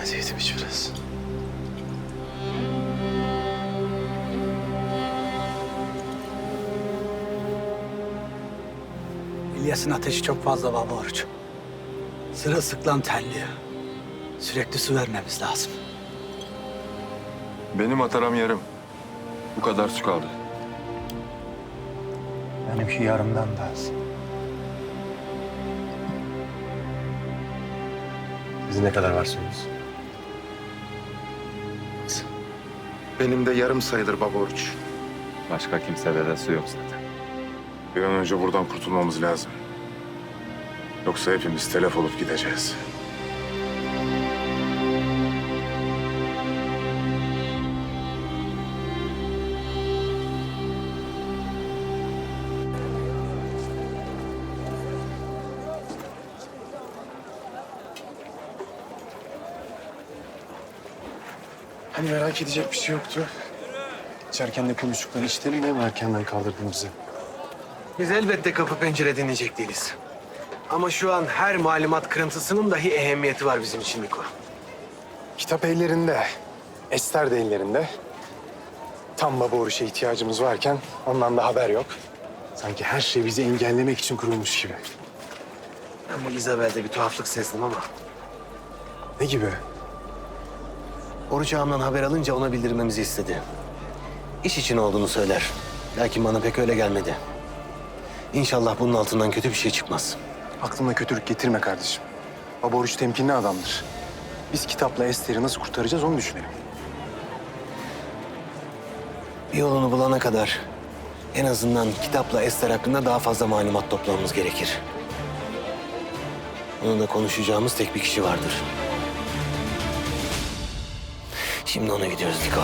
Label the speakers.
Speaker 1: Neredeydim hiç biraz?
Speaker 2: İlyas'ın ateşi çok fazla baba oruç. Sırılsıklam terliyor. Sürekli su vermemiz lazım.
Speaker 3: Benim ataram yarım. Bu kadar su kaldı.
Speaker 2: Benimki yarımdan da az.
Speaker 1: Sizin ne kadar var
Speaker 4: Benim de yarım sayılır baba oruç.
Speaker 3: Başka kimsede de su yok zaten.
Speaker 4: Bir an önce buradan kurtulmamız lazım. Yoksa hepimiz telef olup gideceğiz.
Speaker 1: Hani merak edecek bir şey yoktu. İçerken de konuştukları işleri ne erkenden kaldırdın bizi?
Speaker 5: Biz elbette kapı pencere dinleyecek değiliz. Ama şu an her malumat kırıntısının dahi ehemmiyeti var bizim için Niko.
Speaker 1: Kitap ellerinde, Ester de ellerinde. Tam baba oruç'a ihtiyacımız varken ondan da haber yok. Sanki her şey bizi engellemek için kurulmuş gibi.
Speaker 5: Ben bu Isabel'de bir tuhaflık sezdim ama...
Speaker 1: Ne gibi?
Speaker 5: Oruç ağamdan haber alınca ona bildirmemizi istedi. İş için olduğunu söyler. Lakin bana pek öyle gelmedi. İnşallah bunun altından kötü bir şey çıkmaz.
Speaker 1: Aklına kötülük getirme kardeşim. Baba oruç temkinli adamdır. Biz kitapla Ester'i nasıl kurtaracağız onu düşünelim.
Speaker 5: Bir yolunu bulana kadar en azından kitapla Ester hakkında daha fazla malumat toplamamız gerekir. Onunla konuşacağımız tek bir kişi vardır. Şimdi ona gidiyoruz Niko.